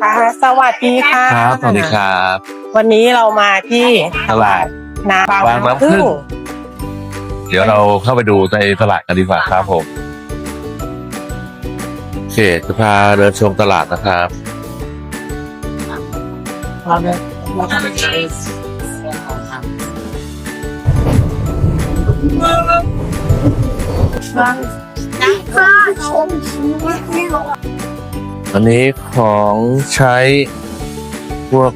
ค่ะ สวัสดีค่ะ ครับสวัสดีครับ วันนี้เรามาที่ตลาดนาบางน้ำผึ้งเดี๋ยวเราเข้าไปดูในตลาดกันดีกว่าครับผมโอเคจะพาเดินชมตลาดนะครับอั อันนี้ของใช้พวก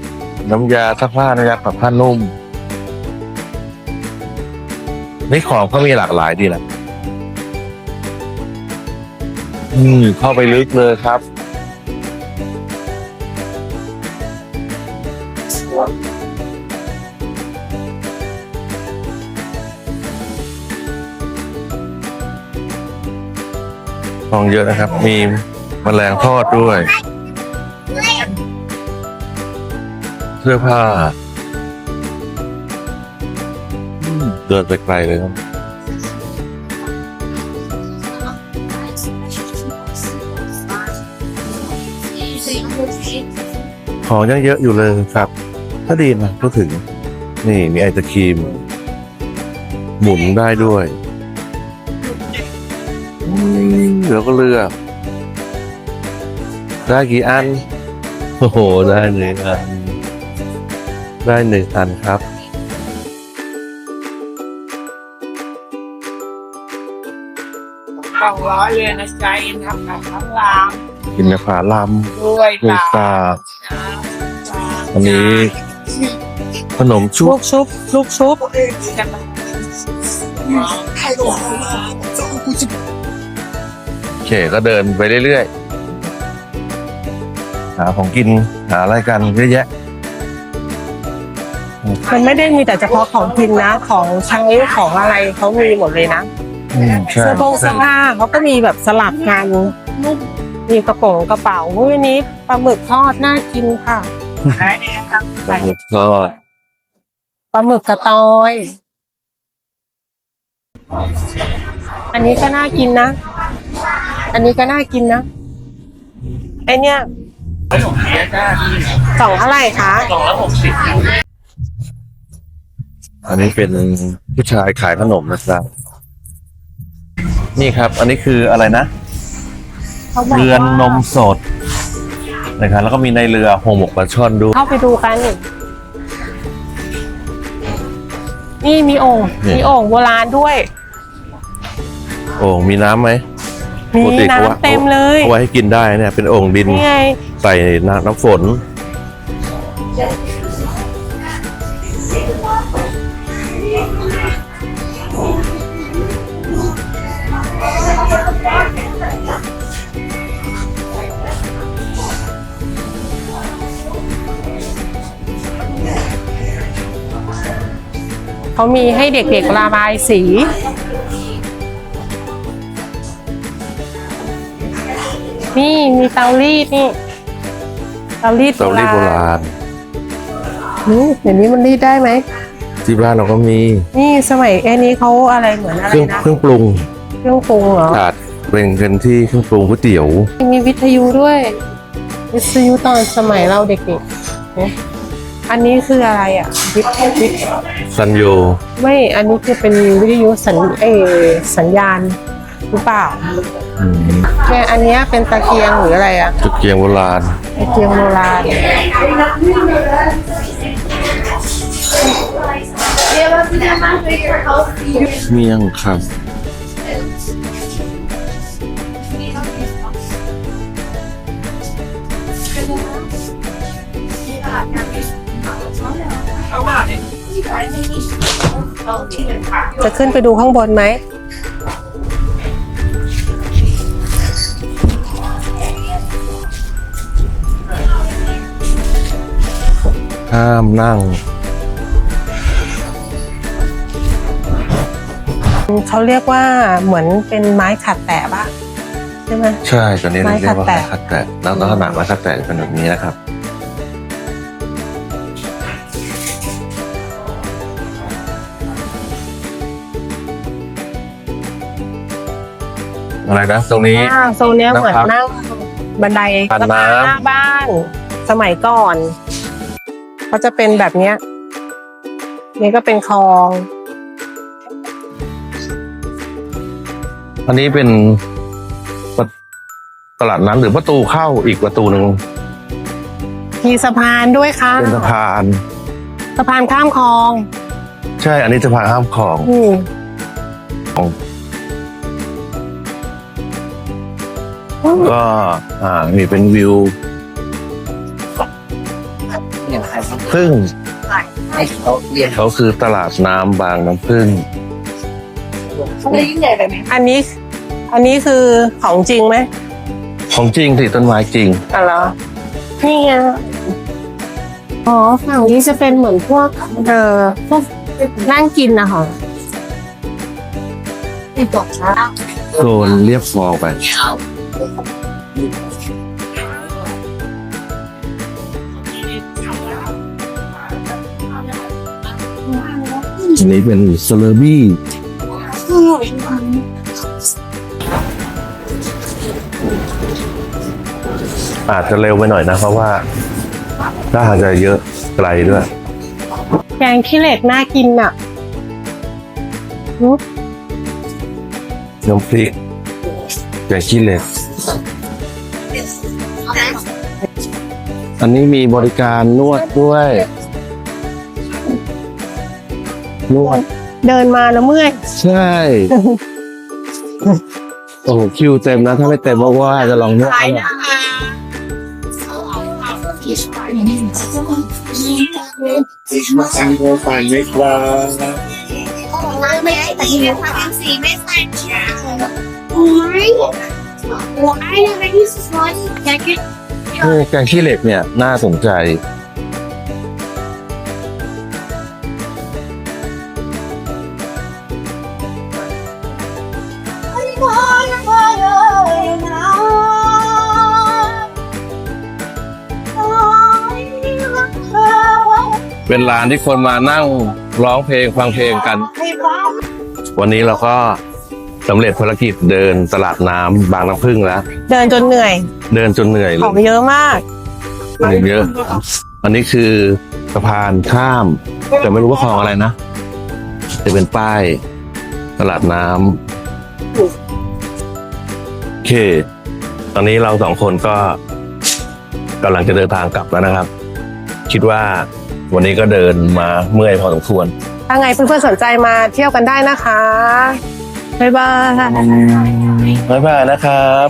น้ำยาซักผ้าน้ำยาปรับผ้านุ่ม นี่ของก็มีหลากหลายดีแหละ อืม เข้าไปลึกเลยครับ ของเยอะนะครับ มี แมลงทอดด้วย เสื้อผ้าอืมเดินไปไกลเลยครับ ของยังเยอะอยู่เลยครับ ถ้าดีนะก็ถึง นี่มีไอศครีม หมุนได้ด้วยอืมเดี๋ยวก็เลือก ได้กี่อัน โอ้โห ได้หนึ่งอัน ได้หนึ่งอันครับสองร้อยเลยนะใจทำกับทั้งรามกินผาลด้วยำด้วยตาอันนี้ขนมชุลูบกชุบลูกชุบโอเคก็เดินไปเรื่อยๆ หาของกินหาอะไรกันเยอะแยะ มันไม่ได้มีแต่เฉพาะของกินนะ ของใช้ของอะไรเขามีหมดเลยนะอืมใช่เสื้อโปงเสื้อผ้าเขาก็มีแบบสลับกันมีกระโปรงกระเป๋าวันนี้ปลาหมึกทอดน่ากินค่ะก็ปลาหมึกกระตอย อันนี้ก็น่ากินนะ อันนี้ก็น่ากินนะไอเนี่ย สองเท่าไหร่คะอันนี้เป็นผู้ชายขายขนมนะครับ นี่ครับ อันนี้คืออะไรนะ ขาบกว่าเรือนนมสดนะครับแล้วก็มีในเรือห่อหมกปลาช่อนด้วย เข้าไปดูกัน นี่มีโอ่งนี่ มีโอ่งโบราณด้วย โอ่งมีน้ำไหมมีปกติขาว่าน้ำเต็มเลยเอาไว้ให้กินได้เนี่ยเป็นโอ่งดิน นี่ไง ใส่น้ำฝน เขามีให้เด็กๆระบายสีนี่มีเตารีดนี่ ตารีดเตารีดโบราณนี่เดี๋ยวนี้มันรีดได้ไหมที่บ้านเราก็มี นี่สมัยไอ้นี้เขาอะไรเหมือนอะเคไรรื่องนะเครื่องปรุง เครื่องปรุงเหรอถาดเป็นกันที่เครื่องปรุงก๋วยเตี๋ยว มีวิทยุด้วย วิทยุตอนสมัยเราเด็กๆเนี่ยอันนี้คืออะไรอะวิทวิทซันโยไม่ อันนี้คือเป็นวิทยุสัญเออสัญญาณห รือเปล่าอืมเนี่ยอันเนี้ยเป็นตะเกียงหรืออะไรอะตะเกียงโบราณตะเกียงโบราณเมี่ยงคำจะขึ้นไปดูข้างบนไหม ห้ามนั่ง เขาเรียกว่าเหมือนเป็นไม้ขัดแตะปะใช่ไหม ใช่ตอนนี้เราเรียกว่าไม้ไม้ขัคัดดแตะแตะแล้วลักษณะไม้คัดแตะจะเป็นแบบนี้นะครับ อะไรนะตรงนี้ อ่าโซนเนี้ยเหมือนนั่นั่งงบันไดทานสะพานน้ำ หน้าบ้านสมัยก่อน เขาจะเป็นแบบเนี้ยนี่ก็เป็นคลอง อันนี้เป็นประตลาดน้ำหรือประตูเข้าอีกประตูหนึ่งมีสะพานด้วยค่ะเป็นสะพานสะพานข้ามคลอง ใช่ อันนี้สะพานข้ามคลองอืมก็อ่ามีเป็นวิว พึ่งให้เขาเรียนเขาคือตลาดน้ำบางน้ำพึ่งเขาได้ยิ่งใหญ่ไปไหมอันนี้ อันนี้คือของจริงไหมของจริงสิต้นไม้จริงอ๋อเหรอนี่ไงอ๋อฝั่งนี้จะเป็นเหมือนพวกเออพวกนั่งกินนะคะที่บอกช้าโซนเรียบคลองไป อันนี้เป็นสเลอร์บี้อาจจะเร็วไปหน่อยนะ เพราะว่าถ้าหากจะเยอะไกลด้วย แกงขี้เหล็กน่ากินอะหือน้ำพริกแกงขี้เหล็ก อันนี้มีบริการนวดด้วย นวด เดินมาแล้วเมื่อย ใช่ โอ้โหคิวเต็มนะ ถ้าไม่เต็มว่าว่าจะลองนวดให้หน่อยมาสั่งโมไปไหมครับไม่ได้แต่ทีนี้ทำสีไม่ใส่ช้าโอ้ยโอ้ยอะไรที่สุดอยากกินโอ้แกงขี้เหล็กเนี่ย น่าสนใจ เป็นร้านที่คนมานั่งร้องเพลงฟังเพลงกัน วันนี้เราก็สำเร็จภารกิจเดินตลาดน้ำบางน้ำพึ่งแล้ว เดินจนเหนื่อย เดินจนเหนื่อยเลของยเยอะมากคนเยอะ อันนี้คือสะพานข้าม แต่ไม่รู้ว่าคลองอะไรนะ จะเป็นป้ายตลาดน้ำโอเค ตอนนี้เราสองคนก็กำลังจะเดินทางกลับแล้วนะครับ คิดว่า วันนี้ก็เดินมาเมื่อยพอสมควร ถ้าไงเพื่อนๆสนใจมาเที่ยวกันได้นะคะ บ๊ายบาย บ๊ายบายนะครับ